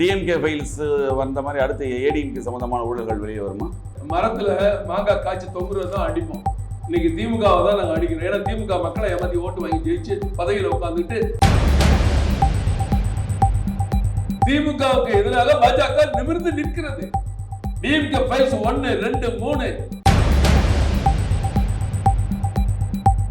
DMK files வந்த மாதிரி அடுத்து ஏடிஎம்கே சம்மந்தமான ஊழல்கள் வெளியே வருமா? மரத்துல மாங்காய் காய்ச்சி தொங்குறது தான் அடிப்போம். இன்னைக்கு திமுகவை தான் நாங்க அடிக்கிறோம். ஏன்னா திமுக மக்களை ஏமாத்தி ஓட்டு வாங்கி ஜெயிச்சு பதவியில உட்காந்துட்டு திமுகவுக்கு எதிராக பாஜக நிமிர்ந்து நிற்கிறது. டிஎம்கே ஃபைல்ஸ் ஒன்னு ரெண்டு மூணு.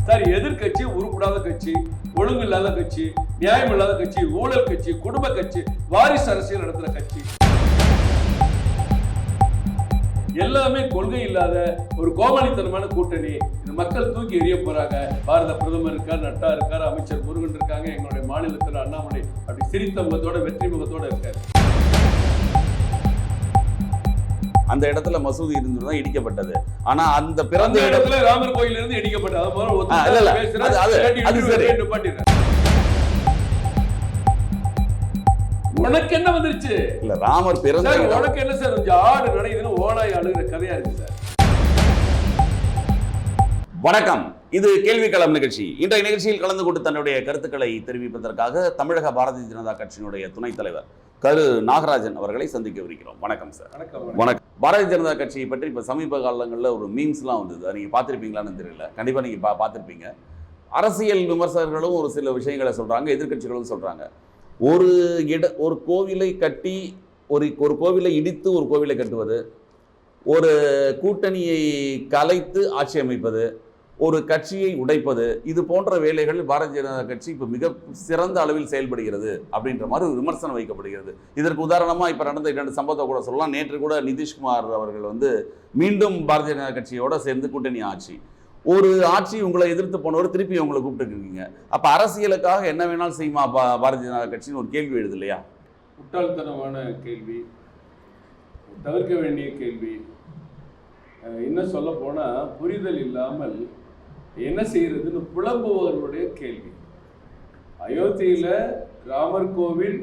சார் எதிர்கட்சி உருப்படாத கட்சி ஒழுங்கு இல்லாத கட்சி நியாயம் இல்லாத கட்சி ஊழல் கட்சி குடும்ப கட்சி வாரிசு அரசியல் நடத்துகிற கட்சி. எல்லாமே கொள்கை இல்லாத ஒரு கோமாளித்தனமான கூட்டணி. இந்த மக்கள் தூக்கி எறிய போறாங்க. பாரத பிரதமர் இருக்கார் நட்டா இருக்கார் அமைச்சர் முருகன் இருக்காங்க எங்களுடைய மாநிலத்தில் அண்ணாமலை அப்படி சிரித்த முகத்தோட வெற்றி முகத்தோட இருக்காரு. அந்த இடத்துல மசூதி இருந்து தான் இடிக்கப்பட்டது. ஆனா அந்த பிறந்த இடத்துல ராமர் கோயில் இருந்து இடிக்கப்பட்டது. உனக்கு என்ன வந்துருச்சு? இல்ல ராமர் பிறந்த உனக்கு என்ன சார் ஆடு நடையுதுன்னு ஓனாய் அழுகிற கதையா இருக்கு சார். வணக்கம். இது கேள்விக்களம் நிகழ்ச்சி. இன்றைய நிகழ்ச்சியில் கலந்து கொண்டு தன்னுடைய கருத்துக்களை தெரிவிப்பதற்காக தமிழக பாரதிய ஜனதா கட்சியினுடைய துணைத் தலைவர் கரு நாகராஜன் அவர்களை சந்திக்கவிருக்கிறோம் வணக்கம் சார் வணக்கம் பாரதிய ஜனதா கட்சியை பற்றி இப்போ சமீப காலங்களில் ஒரு மீம்ஸ்லாம் வந்தது. அதை நீங்கள் பார்த்துருப்பீங்களான்னு தெரியல. கண்டிப்பாக நீங்கள் பா பார்த்துருப்பீங்க. அரசியல் விமர்சகர்களும் ஒரு சில விஷயங்களை சொல்கிறாங்க எதிர்க்கட்சிகளும் சொல்கிறாங்க ஒரு இட ஒரு கோவிலை கட்டி ஒரு ஒரு கோவிலை இடித்து ஒரு கோவிலை கட்டுவது ஒரு கூட்டணியை கலைத்து ஆட்சி அமைப்பது ஒரு கட்சியை உடைப்பது இது போன்ற வேலைகள் பாரதிய ஜனதா கட்சி இப்போ மிக சிறந்த அளவில் செயல்படுகிறது அப்படின்ற மாதிரி ஒரு விமர்சனம் வைக்கப்படுகிறது. இதற்கு உதாரணமாக இப்போ நடந்த இரண்டு சம்பவத்தை கூட சொல்லலாம். நேற்று கூட நிதிஷ்குமார் அவர்கள் வந்து மீண்டும் பாரதிய ஜனதா கட்சியோட சேர்ந்து கூட்டணி ஆட்சி. ஒரு ஆட்சி உங்களை எதிர்த்து போனவர் திருப்பி உங்களை கூப்பிட்டுருக்கீங்க அப்போ அரசியலுக்காக என்ன வேணாலும் செய்யுமா பா பாரதிய ஜனதா கட்சின்னு ஒரு கேள்வி எழுது இல்லையா? முட்டாள்தனமான கேள்வி தவிர்க்க வேண்டிய கேள்வி. இன்னும் சொல்ல போனால் புரிதல் இல்லாமல் என்ன செய்யறதுன்னு புலம்புவர்களுடைய கேள்வி. அயோத்தியில ராமர் கோவில்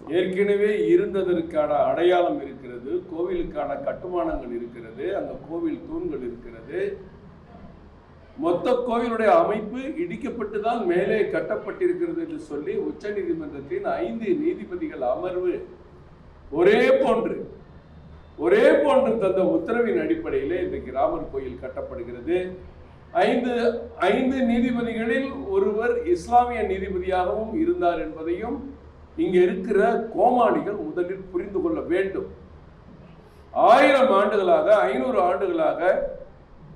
ஏற்கனவே இருந்ததற்கான அடையாளம் இருக்கிறது கோவிலுக்கான கட்டுமானங்கள் இருக்கிறது அந்த கோவில் தூண்கள் இருக்கிறது. மொத்த கோவிலுடைய அமைப்பு இடிக்கப்பட்டு தான் மேலே கட்டப்பட்டிருக்கிறது என்று சொல்லி உச்ச நீதிமன்றத்தின் ஐந்து நீதிபதிகள் அமர்வு ஒரே போன்று ஒரே போன்று தந்த உத்தரவின் அடிப்படையிலே இன்றைக்கு ராமர் கோயில் கட்டப்படுகிறது. ஐந்து ஐந்து நீதிபதிகளில் ஒருவர் இஸ்லாமிய நீதிபதியாகவும் இருந்தார் என்பதையும் இங்கே இருக்கிற கோமாளிகள் முதலில் புரிந்து கொள்ள வேண்டும். ஆயிரம் ஆண்டுகளாக ஐநூறு ஆண்டுகளாக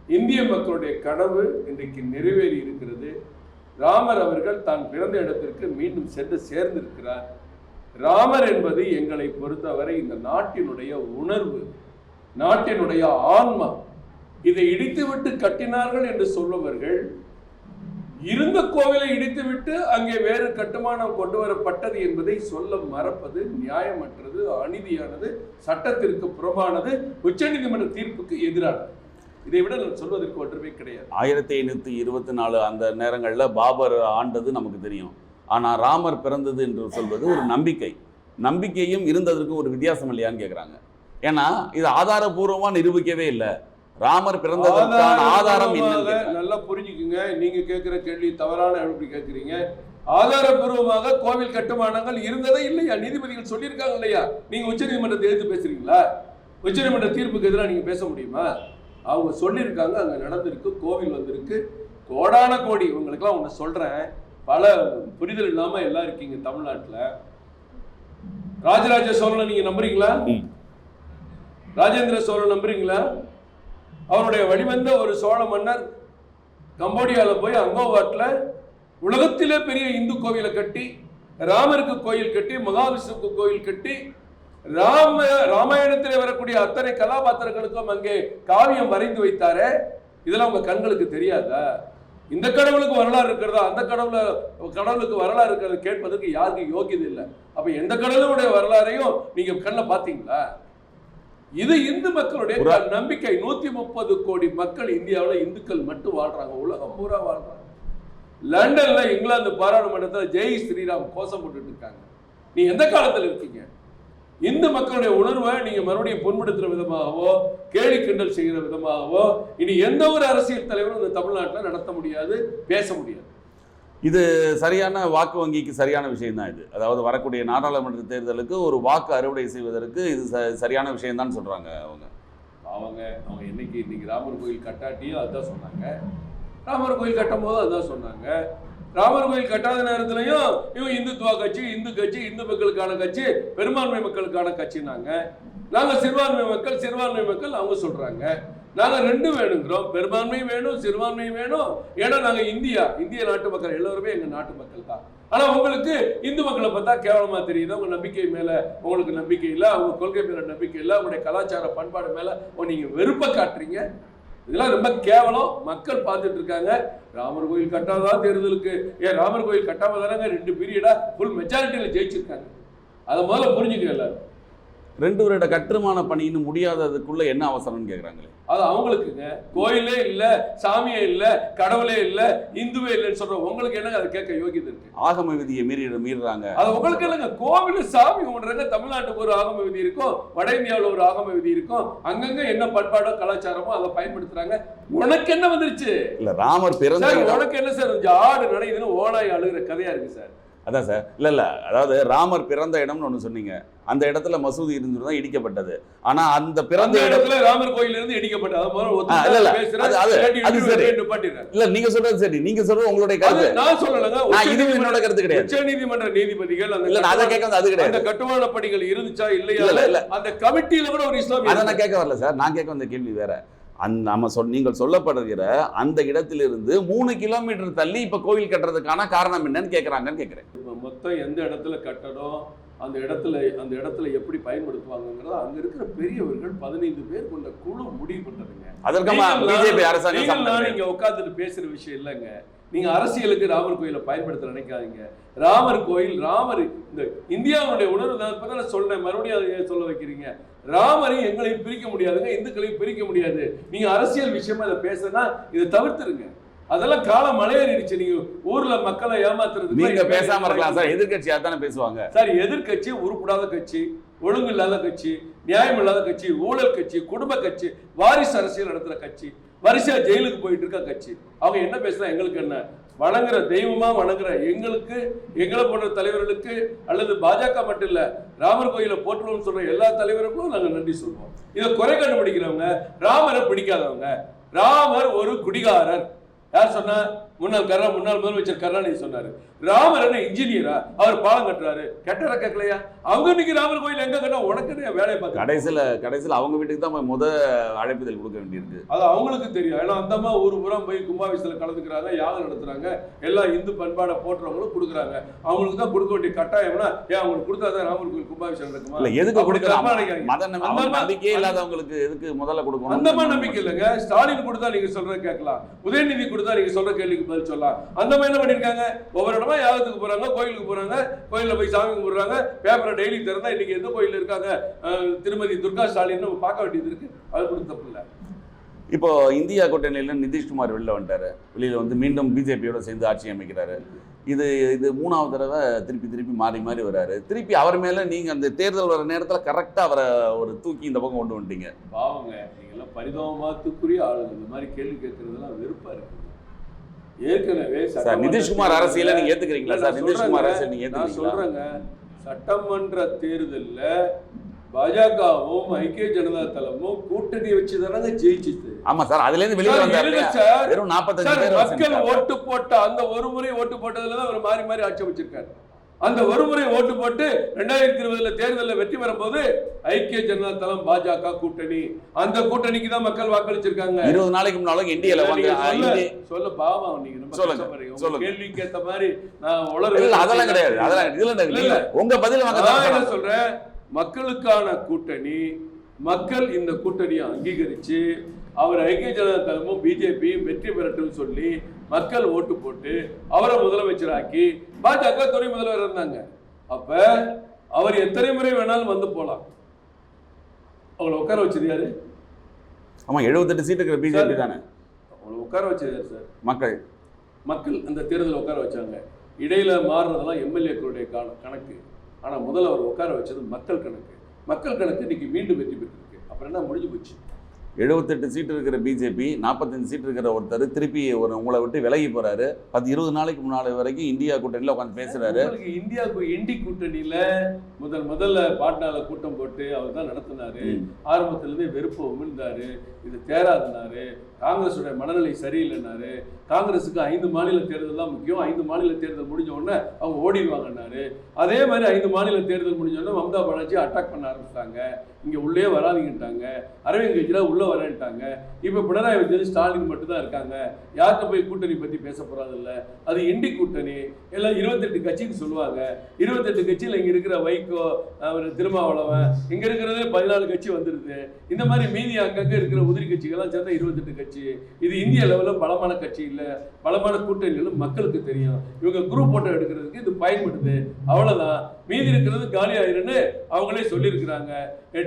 இந்திய மக்களுடைய கனவு இன்றைக்கு நிறைவேறி இருக்கிறது. ராமர் அவர்கள் தான் பிறந்த இடத்திற்கு மீண்டும் சென்று சேர்ந்திருக்கிறார். ராமர் என்பது எங்களை பொறுத்தவரை இந்த நாட்டினுடைய உணர்வு நாட்டினுடைய ஆன்மா. இதை இடித்துவிட்டு கட்டினார்கள் என்று சொல்லுவர்கள் இருந்த கோவிலை இடித்துவிட்டு அங்கே வேறு கட்டுமானம் கொண்டு வரப்பட்டது என்பதை சொல்ல மறப்பது நியாயமற்றது அநீதியானது சட்டத்திற்கு புறம்பானது உச்சநீதிமன்ற தீர்ப்புக்கு எதிரானது. இதை விட நான் சொல்வதற்கு ஒன்றுமே கிடையாது. ஆயிரத்தி ஐநூற்றி இருபத்தி நாலு அந்த நேரங்களில் பாபர் ஆண்டது நமக்கு தெரியும். ஆனால் ராமர் பிறந்தது என்று சொல்வது ஒரு நம்பிக்கை. நம்பிக்கையும் இருந்ததற்கும் ஒரு வித்தியாசம் இல்லையான்னு கேட்குறாங்க ஏன்னா இது ஆதாரபூர்வமாக நிரூபிக்கவே இல்லை. ராமர் பிறந்ததற்கான ஆதாரம். நல்லா புரிஞ்சுக்குங்க. நீங்க கேட்கிற கேள்வி தவறான எப்படி கேட்குறீங்க? ஆதாரபூர்வமாக கோவில் கட்டுமானங்கள் இருந்ததே இல்லையா? நீதிபதிகள் சொல்லியிருக்காங்க இல்லையா? நீங்க உச்சநீதிமன்றத்தை எதிர்த்து பேசுறீங்களா? உச்சநீதிமன்ற தீர்ப்புக்கு எதிராக நீங்க பேச முடியுமா? அவங்க சொல்லியிருக்காங்க அங்க நடந்திருக்கு கோவில் வந்திருக்கு. கோடான கோடி உங்களுக்கெல்லாம் ஒன்று சொல்றேன். பல புரிதல் இல்லாம எல்லாம் இருக்கீங்க தமிழ்நாட்டுல. ராஜராஜ சோழனை நீங்க நம்புறீங்களா. ராஜேந்திர சோழன் நம்புறீங்களா? அவருடைய வழிவந்த ஒரு சோழ மன்னர் கம்போடியாவில் போய் அங்கோவாட்டில் உலகத்திலே பெரிய இந்து கோவிலை கட்டி ராமருக்கு கோயில் கட்டி மகாவிஷ்ணுக்கு கோயில் கட்டி ராம ராமாயணத்திலே வரக்கூடிய அத்தனை கதாபாத்திரங்களுக்கும் அங்கே காவியம் வரைந்து வைத்தாரே. இதெல்லாம் உங்க கண்களுக்கு தெரியாதா? இந்த கடவுளுக்கு வரலாறு இருக்கிறதா? அந்த கடவுள கடவுளுக்கு வரலாறு இருக்கிறது கேட்பதற்கு யாருக்கும் யோகியது இல்லை? அப்ப எந்த கடவுளுடைய வரலாறையும் நீங்க கண்ணில் பார்த்தீங்களா? இது இந்து மக்களுடைய நம்பிக்கை. நூத்தி முப்பது கோடி மக்கள் இந்தியாவில் இந்துக்கள் மட்டும் வாழ்றாங்க. உலகம் பூரா வாழ்றாங்க. லண்டன்ல இங்கிலாந்து பாராளுமன்றத்தில் ஜெய் ஸ்ரீராம் கோஷம் போட்டுட்டு இருக்காங்க. நீ எந்த காலத்துல இருக்கீங்க? இந்து மக்களுடைய உணர்வை நீங்க மறுபடியும் புண்படுத்துற விதமாகவோ கேலி கிண்டல் செய்கிற விதமாகவோ இனி எந்த ஒரு அரசியல் தலைவரும் இந்த தமிழ்நாட்டில் நடத்த முடியாது பேச முடியாது. இது சரியான வாக்கு வங்கிக்கு சரியான விஷயம் தான் இது. அதாவது வரக்கூடிய நாடாளுமன்ற தேர்தலுக்கு ஒரு வாக்கு அறுவடை செய்வதற்கு இது ச- சரியான விஷயம்தான் சொல்கிறாங்க அவங்க. அவங்க அவங்க என்னைக்கு இன்னைக்கு ராமர் கோயில் கட்டாட்டியும் அதுதான் சொன்னாங்க. ராமர் கோயில் கட்டும் போது அதுதான் சொன்னாங்க. ராமர் கோயில் கட்டாத நேரத்துலையும் இவங்க இந்துத்துவா கட்சி இந்து கட்சி இந்து மக்களுக்கான கட்சி பெரும்பான்மை மக்களுக்கான கட்சினாங்க நாங்கள் சிறுபான்மை மக்கள் சிறுபான்மை மக்கள் அவங்க சொல்கிறாங்க நாங்கள் ரெண்டும் வேணுங்கிறோம். பெரும்பான்மையும் வேணும் சிறுபான்மையும் வேணும். ஏன்னா நாங்கள் இந்தியா இந்திய நாட்டு மக்கள் எல்லாருமே எங்கள் நாட்டு மக்கள் தான். ஆனால் உங்களுக்கு இந்து மக்களை பார்த்தா கேவலமாக தெரியுது. உங்கள் நம்பிக்கை மேலே உங்களுக்கு நம்பிக்கை இல்லை. அவங்க கொள்கை மேலே நம்பிக்கை இல்லை. உங்களுடைய கலாச்சார பண்பாடு மேலே நீங்கள் வெறுப்பை காட்டுறீங்க. இதெல்லாம் ரொம்ப கேவலம். மக்கள் பார்த்துட்டு இருக்காங்க. ராமர் கோயில் கட்டாதான் தேர்தலுக்கு. ஏன் ராமர் கோயில் கட்டாமல் தானங்க ரெண்டு பீரியடாக ஃபுல் மெஜாரிட்டியில் ஜெயிச்சிருக்காங்க. அதை முதல்ல புரிஞ்சுக்க எல்லாரும். ரெண்டு வருட கட்டுமான பணி இன்னும் முடியாததுக்குள்ள என்ன அவசரம்னு கேக்குறாங்களே. அது அவங்களுக்குங்க. கோயிலே இல்ல சாமியே இல்ல கடவுளே இல்ல இந்துவே இல்லைன்னு சொல்ற உங்களுக்கு என்னங்க அதை கேட்க யோகியதை இருக்கு? ஆகம விதியை மீறி மீறுறாங்க. அது உங்களுக்கு இல்லைங்க. கோவில் சாமி கும்பிடுறாங்க தமிழ்நாட்டுக்கு ஒரு ஆகம விதி இருக்கும் வட இந்தியாவில் ஒரு ஆகம விதி இருக்கும் அங்கங்க என்ன பண்பாடோ கலாச்சாரமோ அதை பயன்படுத்துறாங்க. உனக்கு என்ன வந்துருச்சு? இல்ல ராமர் பிறந்த உனக்கு என்ன சார் ஆடு நடையுதுன்னு ஓனாய் அழுகிற கதையா இருக்கு சார். அதான் சார். இல்ல இல்ல. அதாவது ராமர் பிறந்த இடம்னு ஒண்ணு சொன்னீங்க. அந்த இடத்துல மசூதி இருந்துதான் இடிக்கப்பட்டது. ஆனா அந்த பிறந்த இடத்துல ராமர் கோயில் இருந்து இடிக்கப்பட்ட அது முதல்ல ஆ, இல்ல, நீங்க சொல்றது சரி. நீங்க சொல்றது உங்களுடைய கருத்து. நான் சொல்லலைங்க. இது என்னோட கருத்து கிடையாது. உச்ச நீதிமன்ற நீதிபதிகள் அந்த இல்ல நான் கேட்க அது கிடையாது. அந்த கட்டுமான பணிகள் இருந்துச்சா இல்ல, இல்லையா? இல்ல, இல்ல. அந்த கமிட்டியில கூட ஒரு இஸ்லாமிய அதை நான் கேட்க வரல சார். நான் கேட்க வந்த கேள்வி வேற. அந்த நம்ம சொல் நீங்கள் சொல்லப்படுகிற அந்த இடத்திலிருந்து மூணு கிலோமீட்டர் தள்ளி இப்ப கோவில் கட்டுறதுக்கான காரணம் என்னன்னு கேக்குறாங்கன்னு கேக்குறேன். இப்ப மொத்தம் எந்த இடத்துல கட்டணும் அந்த இடத்துல அந்த இடத்துல எப்படி பயன்படுத்துவாங்கங்கிறத அங்க இருக்கிற பெரியவர்கள் பதினைந்து பேர் கொண்ட குழு முடிவு பண்றதுங்க. கிடையாது. இங்க உட்கார்ந்துட்டு பேசுற விஷயம் இல்லைங்க. நீங்க அரசியலுக்கு ராமர் கோயிலை பயன்படுத்த நினைக்காதீங்க. ராமர் கோயில் ராமர் இந்த இந்தியாவுடைய உணர்வு தான். இப்ப நான் சொல்றேன் மறுபடியும் அதை சொல்ல வைக்கிறீங்க? ராமரையும் எங்களையும் பிரிக்க முடியாதுங்க இந்துக்களையும் பிரிக்க முடியாது. நீங்க அரசியல் விஷயமா இதை பேசுனா இதை தவிர்த்துருங்க. அதெல்லாம் காலம் மலையேறிடுச்சு. நீங்க ஊர்ல மக்களை ஏமாத்துறது நீங்க பேசாம இருக்கலாம் சார். எதிர்கட்சியா தானே பேசுவாங்க. சார் எதிர்க்கட்சி உருப்படாத கட்சி ஒழுங்கு இல்லாத கட்சி நியாயம் இல்லாத கட்சி ஊழல் கட்சி குடும்ப கட்சி வாரிசு அரசியல் நடத்துற கட்சி வரிசையா ஜெயிலுக்கு போயிட்டு இருக்க கட்சி. அவங்க என்ன பேசுனா எங்களுக்கு என்ன? வணங்குற தெய்வமா வணங்குற எங்களுக்கு எங்களை போன்ற தலைவர்களுக்கு அல்லது பாஜக மட்டும் இல்ல ராமர் கோயிலை போற்றுவோம்னு சொல்ற எல்லா தலைவருக்கும் நாங்க நன்றி சொல்வோம் இதை குறை கண்டுபிடிக்கிறவங்க ராமரை பிடிக்காதவங்க ராமர் ஒரு குடிகாரர். யார் சொன்னால் முன்னாள் கருணா முன்னாள் முதலமைச்சர் கருணாநிதி சொன்னாரு. ராமர் என்ன இன்ஜினியரா அவர் பாலம் கட்டுறாரு. கட்டட கேட்கலையா அவங்க இன்னைக்கு ராமர் கோயில் எங்க கட்டா உனக்கு வேலையை பார்க்க கடைசியில கடைசியில அவங்க வீட்டுக்கு தான் போய் முத அழைப்புதல் கொடுக்க வேண்டியிருக்கு. அது அவங்களுக்கு தெரியும். ஏன்னா அந்த அம்மா ஊர் பூரா போய் கும்பாபிஷத்துல கலந்துக்கிறாங்க யாகம் நடத்துறாங்க எல்லா இந்து பண்பாடை போட்டுறவங்களும் கொடுக்குறாங்க. அவங்களுக்கு தான் கொடுக்க வேண்டிய கட்டாயம்னா ஏன் அவங்களுக்கு கொடுத்தாதான் ராமர் கோயில் கும்பாபிஷேகம் நடக்குமா? இல்ல எதுக்கு கொடுக்கலாம். மத நம்பிக்கையே இல்லாதவங்களுக்கு எதுக்கு முதல்ல கொடுக்கணும்? அந்த மாதிரி நம்பிக்கை இல்லைங்க. ஸ்டாலின் கொடுத்தா நீங்க சொல்றத கேட்கலாம். உதயநிதி கொடுத்தா நீங்க சொல்ற கேள்விக்கு பதில் சொல்லலாம் அந்த மாதிரி என்ன பண்ணிருக்காங்க? ஒவ்வொரு இடமா யாகத்துக்கு போறாங்க கோயிலுக்கு போறாங்க கோயில்ல போய் சாமி கும்பிடுறாங்க பேப்பரை டெய்லி திறந்தா இன்னைக்கு எந்த கோயில்ல இருக்காங்க? திருமதி துர்கா ஸ்டாலின் நம்ம பார்க்க வேண்டியது இருக்கு. அது கூட தப்பு இல்ல. இப்போ இந்தியா கூட்டணியில நிதிஷ்குமார் வெளில வந்துட்டாரு. வெளியில வந்து மீண்டும் பிஜேபியோட சேர்ந்து ஆட்சி அமைக்கிறாரு. இது இது மூணாவது தடவை திருப்பி திருப்பி மாறி மாறி வராரு. திருப்பி அவர் மேல நீங்க அந்த தேர்தல் வர நேரத்துல கரெக்டா அவரை ஒரு தூக்கி இந்த பக்கம் கொண்டு வந்துட்டீங்க. பாவங்க நீங்க எல்லாம் பரிதாபமாத்துக்குரிய ஆளுங்க. இந்த மாதிரி கேள்வி கேட்கறதெல்லாம் வெறுப்பா இருக்கு. ஏற்கனவே சார் நிதிஷ்குமார் அரசியல நீங்க ஏத்துக்கிறீங்களா சார் நிதிஷ்குமார். அரசியல் நீங்க நான் சொல்றேங்க சட்டமன்ற தேர்தல்ல பாஜகவும் ஐக்கிய ஜனதா தளமும் கூட்டணி வச்சு தானங்க ஜெயிச்சுது ஆமா சார் அதுல இருந்து வெளியில சார், வந்தாரு. வெறும் நாற்பத்தஞ்சு மக்கள். ஓட்டு போட்ட அந்த ஒரு முறை ஓட்டு போட்டதுல தான் அவர் மாறி மாறி ஆட்சி அமைச்சிருக்காரு அந்த ஒரு முறை ஓட்டு போட்டு ரெண்டாயிரத்தி இருபதுல தேர்தலில் வெற்றி பெறும்போது ஐக்கிய ஜனதா தளம் பாஜக கூட்டணி. அந்த கூட்டணிக்கு தான் மக்கள் வாக்களிச்சிருக்காங்க. இருபது நாளைக்கு முன்னாலும் இந்தியால சொல்ல- பாவம் நீங்க சொல்லுங்க. கேள்விக்கு ஏத்த மாதிரி நான் இல்ல, அதெல்லாம் கிடையாது அதெல்லாம் இதுல இல்ல. உங்க பதில் என்ன சொல்றேன்? மக்களுக்கான கூட்டணி மக்கள் இந்த கூட்டணியை அங்கீகரிச்சு அவர் ஐக்கிய ஜனதா தளமும் பிஜேபியும் வெற்றி பெறட்டும் சொல்லி மக்கள் ஓட்டு போட்டு அவரை முதலமைச்சராக்கி பாஜக துணை முதல்வர் இருந்தாங்க. அப்ப அவர் எத்தனை முறை வேணாலும் வந்து போலாம். அவங்களை உட்கார வச்சது யாரு? ஆமா எழுபத்தெட்டு சீட்டு இருக்கிற பிஜேபி தானே? அவங்களை உட்கார வச்சது யாரு சார்? மக்கள். மக்கள் அந்த தேர்தலில் உட்கார வச்சாங்க. இடையில மாறுறதெல்லாம் எம்எல்ஏக்களுடைய கணக்கு. ஆனா முதல்ல அவர் உட்கார வச்சது மக்கள் கணக்கு. மக்கள் கணக்கு இன்னைக்கு மீண்டும் வெற்றி பெற்றிருக்கு. அப்புறம் என்ன முடிஞ்சு போச்சு? எழுபத்தெட்டு சீட் இருக்கிற பிஜேபி நாற்பத்தஞ்சு சீட் இருக்கிற ஒருத்தர் திருப்பி ஒரு உங்களை விட்டு விலகி போறாரு. பத்து இருபது நாளைக்கு முன்னாடி வரைக்கும் இந்தியா கூட்டணியில் உட்காந்து பேசுறாரு. இந்தியாவுக்கு இண்டி கூட்டணியில முதல் முதல்ல பாட்னால கூட்டம் போட்டு அவர் தான் நடத்தினாரு. ம். ஆரம்பத்துல இருந்தே வெறுப்பு உமிழ்ந்தாரு. இது தேராதுனாரு. காங்கிரஸுடைய மனநிலை சரியில்லைனாரு. காங்கிரஸுக்கு ஐந்து மாநில தேர்தல் தான் முக்கியம். ஐந்து மாநில தேர்தல் முடிஞ்ச உடனே அவங்க ஓடிடுவாங்கன்னாரு. அதே மாதிரி ஐந்து மாநில தேர்தல் முடிஞ்ச உடனே மம்தா பானர்ஜி அட்டாக் பண்ண ஆரம்பிச்சிட்டாங்க. இங்க உள்ளே வராதீங்கட்டாங்க அரவிந்த் கெஜ்ரிவால் உள்ள வரேன்ட்டாங்க. இப்ப பினராயி விஜயன் ஸ்டாலின் மட்டும் தான் இருக்காங்க. யார்கிட்ட போய் கூட்டணி பத்தி பேச போறாங்க அது இண்டி கூட்டணி. எல்லாம் இருபத்தெட்டு கட்சின்னு சொல்லுவாங்க. இருபத்தெட்டு கட்சியில் இங்க இருக்கிற வைகோ அவர் திருமாவளவன் இங்க இருக்கிறதே பதினாலு கட்சி வந்துருது. இந்த மாதிரி மீதி அங்கங்கே இருக்கிற உதிரி கட்சிகள்லாம் சேர்ந்தா இருபத்தெட்டு கட்சி. இது இந்திய லெவலில் பலமான கட்சி இல்ல. பலமான கூட்டணிகளும் மக்களுக்கு தெரியும். இவங்க குரூப் போட்டோ எடுக்கிறதுக்கு இது பயன்படுது. அவ்வளவுதான். மீதி இருக்கிறது காலி ஆயிருன்னு அவங்களே சொல்லியிருக்கிறாங்க.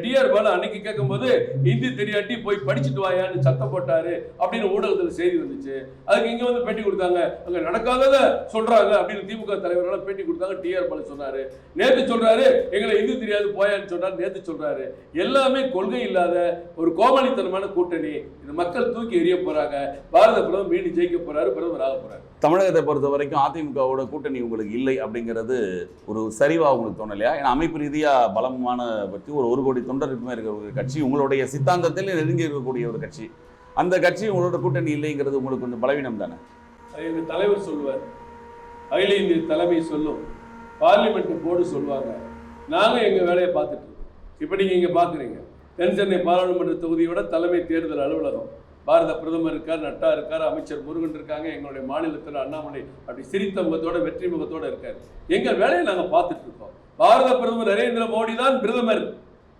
டிஆர் பாலு அன்னைக்கு கேட்கும்போது ஹிந்தி தெரியாட்டி போய் படிச்சுட்டு வாயான்னு சத்தம் போட்டாரு அப்படின்னு ஊடகத்தில் செய்தி வந்துச்சு. அதுக்கு இங்கே வந்து பேட்டி கொடுத்தாங்க. அங்கே நடக்காதத சொல்றாங்க அப்படின்னு திமுக தலைவரால் பேட்டி கொடுத்தாங்க. டிஆர் பாலு சொன்னாரு. நேற்று சொல்றாரு எங்களை ஹிந்தி தெரியாது போயான்னு சொன்னார் நேற்று சொல்றாரு. எல்லாமே கொள்கை இல்லாத ஒரு கோமாளித்தனமான கூட்டணி. இந்த மக்கள் தூக்கி எறிய போறாங்க. பாரத பிரதமர் மீண்டும் ஜெயிக்க போறாரு பிரதமர் ஆக போறாரு. தமிழகத்தை பொறுத்த வரைக்கும் அதிமுகவோட கூட்டணி உங்களுக்கு இல்லை அப்படிங்கிறது ஒரு சரிவாக உங்களுக்கு தோணலையா? ஏன்னா அமைப்பு ரீதியாக பலமான பற்றி ஒரு ஒரு கோடி தொண்டருக்குமே இருக்கிற ஒரு கட்சி உங்களுடைய சித்தாந்தத்தில் நெருங்கி இருக்கக்கூடிய ஒரு கட்சி. அந்த கட்சி உங்களோட கூட்டணி இல்லைங்கிறது உங்களுக்கு கொஞ்சம் பலவீனம் தானே? அது தலைவர் சொல்லுவார். அகில இந்திய தலைமை சொல்லும். பார்லிமெண்ட் போர்டு சொல்லுவாங்க. நாங்கள் எங்கள் வேலையை பார்த்துட்டு இருக்கோம். இப்போ நீங்கள் இங்கே பார்க்குறீங்க. தென் சென்னை பாராளுமன்ற தொகுதியோட தலைமை தேர்தல் அலுவலகம். பாரத பிரதமர் இருக்கார் நட்டா இருக்கார் அமைச்சர் முருகன் இருக்காங்க எங்களுடைய மாநிலத்தில் அண்ணாமலை அப்படி சிரித்த முகத்தோட வெற்றி முகத்தோட இருக்காரு. எங்க வேலையை நாங்க பார்த்துட்டு இருக்கோம். பாரத பிரதமர் நரேந்திர மோடி தான் பிரதமர்.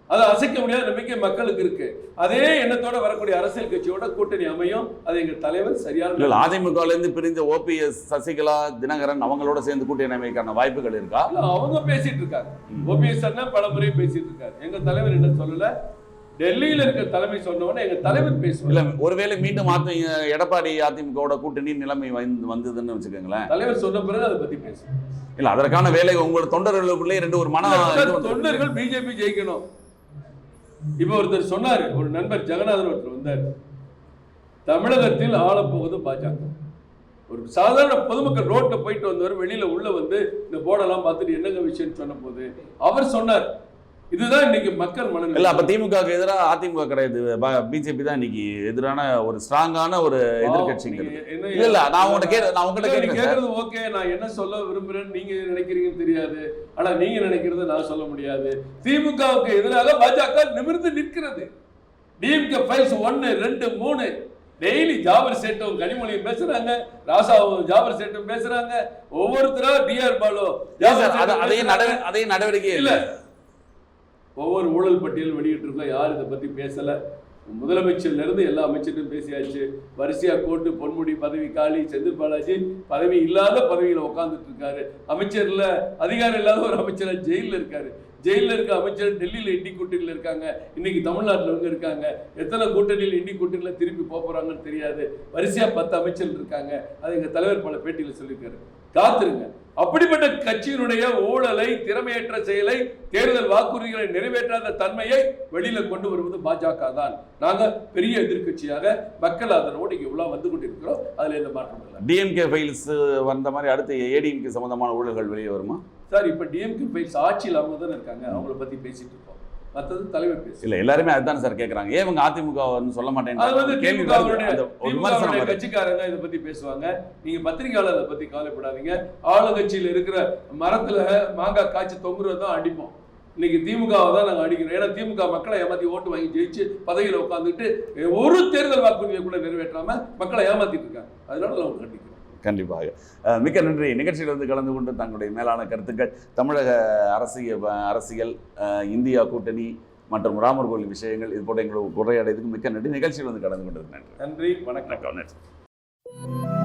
அதை அசைக்க முடியாத நம்பிக்கை மக்களுக்கு இருக்கு. அதே எண்ணத்தோட வரக்கூடிய அரசியல் கட்சியோட கூட்டணி அமையும். அது எங்க தலைவர் சரியான அதிமுகல இருந்து பிரிஞ்ச ஓபிஎஸ் சசிகலா தினகரன் அவங்களோட சேர்ந்து கூட்டணி அமைக்கான வாய்ப்புகள் இருக்கா? அவங்க பேசிட்டு இருக்காங்க. ஓபிஎஸ் அண்ணா பல முறை பேசிட்டு இருக்காரு. எங்க தலைவர் என்ன சொல்லல? டெல்லியில இருக்க தலைமை சொன்ன உடனே எங்க தலைவர் இல்ல பேசுவாங்க ஒருவேளை மீண்டும் அதி எடப்பாடி அதிமுகவோட கூட்டணி நிலைமை வந்து வந்ததுன்னு வச்சுக்கோங்களேன். தலைவர் சொன்ன பிறகு அதை பத்தி பேசுவோம். இல்ல அதற்கான வேலை உங்களோட தொண்டர்களுக்குள்ளே ரெண்டு ஒரு மன தொண்டர்கள் பிஜேபி ஜெயிக்கணும். இப்ப ஒருத்தர் சொன்னாரு ஒரு நண்பர் ஜெகநாதன் ஒருத்தர் வந்தார். தமிழகத்தில் ஆளப்போவது பாஜக. ஒரு சாதாரண பொதுமக்கள் ரோட்ல போயிட்டு வந்தவர் வெளியில உள்ள வந்து இந்த போர்டெல்லாம் பார்த்துட்டு என்னங்க விஷயம்னு சொன்ன போது அவர் சொன்னார் இதுதான் இன்னைக்கு மக்கள் இல்ல மனநிலை அப்ப திமுகவுக்கு எதிராக அதிமுக கிடையாது. பிஜேபி தான் இன்னைக்கு எதிரான ஒரு ஸ்ட்ராங்கான ஒரு என்ன- இல்ல இல்ல நான் உங்கள்ட்ட கே நான் உங்கள்ட்ட கேக்குறது ஓகே நான் என்ன சொல்ல விரும்புறேன்னு நீங்க நினைக்கிறீங்கன்னு தெரியாது. ஆனா நீங்க நினைக்கிறது நான் சொல்ல முடியாது. திமுகவுக்கு எதிராக பாஜக நிமிர்ந்து நிற்கிறது. டிஎம்கே ஃபைல்ஸ் ஒன்னு ரெண்டு மூணு. டெய்லி ஜாபர் சேட்டும் கனிமொழியும் பேசுறாங்க. ராசாவும் ஜாபர் சேட்டும் பேசுறாங்க. ஒவ்வொருத்தரா டிஆர் பாலு அதையும் அதையும் நடவடிக்கை இல்ல. ஒவ்வொரு ஊழல் பட்டியல் வெளியிட்டிருக்கோம். யார் இதை பற்றி பேசலை. முதலமைச்சர்ல இருந்து எல்லா அமைச்சரும் பேசியாச்சு. வரிசையா கோட்டு பொன்முடி பதவி காலி செந்தில் பாலாஜி பதவி இல்லாத பதவியில் உட்காந்துட்டு இருக்காரு அமைச்சரில் அதிகாரம் இல்லாத ஒரு அமைச்சராக ஜெயிலில் இருக்காரு. ஜெயிலில் இருக்க அமைச்சர் டெல்லியில் இண்டி கூட்டணியில் இருக்காங்க. இன்னைக்கு தமிழ்நாட்டில் இவங்க இருக்காங்க. எத்தனை கூட்டணியில் இண்டி கூட்டணியில் திருப்பி போக தெரியாது. வரிசையாக பத்து அமைச்சர் இருக்காங்க. அது எங்கள் தலைவர் பல பேட்டியில் சொல்லியிருக்காரு. காத்துருங்க. அப்படிப்பட்ட கட்சியினுடைய ஊழலை திறமையற்ற செயலை தேர்தல் வாக்குறுதிகளை நிறைவேற்றாத தன்மையை வெளியில கொண்டு வருவது பாஜக தான். நாங்க பெரிய எதிர்க்கட்சியாக மக்கள் இங்க உள்ள வந்து கொண்டிருக்கிறோம். அதுல எந்த மாற்றம் இல்லை. டிஎம்கே ஃபைல்ஸ் வந்த மாதிரி அடுத்து ஏடிஎம்கே சம்பந்தமான ஊழல்கள் வெளியே வருமா? சார் இப்ப டிஎம்கே ஃபைல்ஸ் ஆட்சியில் அவங்க தானே இருக்காங்க. அவங்கள பத்தி பேசிட்டு இருக்கோம். மற்றது தலைவர் பேசு. இல்ல எல்லாருமே அதுதான் சார் கேக்குறாங்க. ஏன் இவங்க அதிமுக சொல்ல மாட்டேன் கேள்வி. கட்சிக்காரங்க இதை பத்தி பேசுவாங்க. நீங்க பத்திரிகையாளர் அதை பத்தி கவலைப்படாதீங்க. ஆளுங்கட்சியில இருக்கிற மரத்துல மாங்காய் காய்ச்சி தொங்குறது தான் அடிப்போம். இன்னைக்கு திமுகவை தான் நாங்க அடிக்கிறோம். ஏன்னா திமுக மக்களை ஏமாத்தி ஓட்டு வாங்கி ஜெயிச்சு பதவியில உட்காந்துட்டு ஒரு தேர்தல் வாக்குறுதியை கூட நிறைவேற்றாம மக்களை ஏமாத்திட்டு இருக்காங்க. அதனால அவங்க கண்டிக்கிறோம் கண்டிப்பாக. மிக்க நன்றி. நிகழ்ச்சியில் வந்து கலந்து கொண்டு தங்களுடைய மேலான கருத்துக்கள் தமிழக அரசியல் அரசியல் இந்தியா கூட்டணி மற்றும் ராமர் கோவில் விஷயங்கள் இது போன்ற எங்களுக்கு உரையாடியதுக்கு மிக்க நன்றி. நிகழ்ச்சியில் வந்து கலந்து கொண்டது நன்றி. நன்றி. வணக்கம். வணக்கம். நன்றி.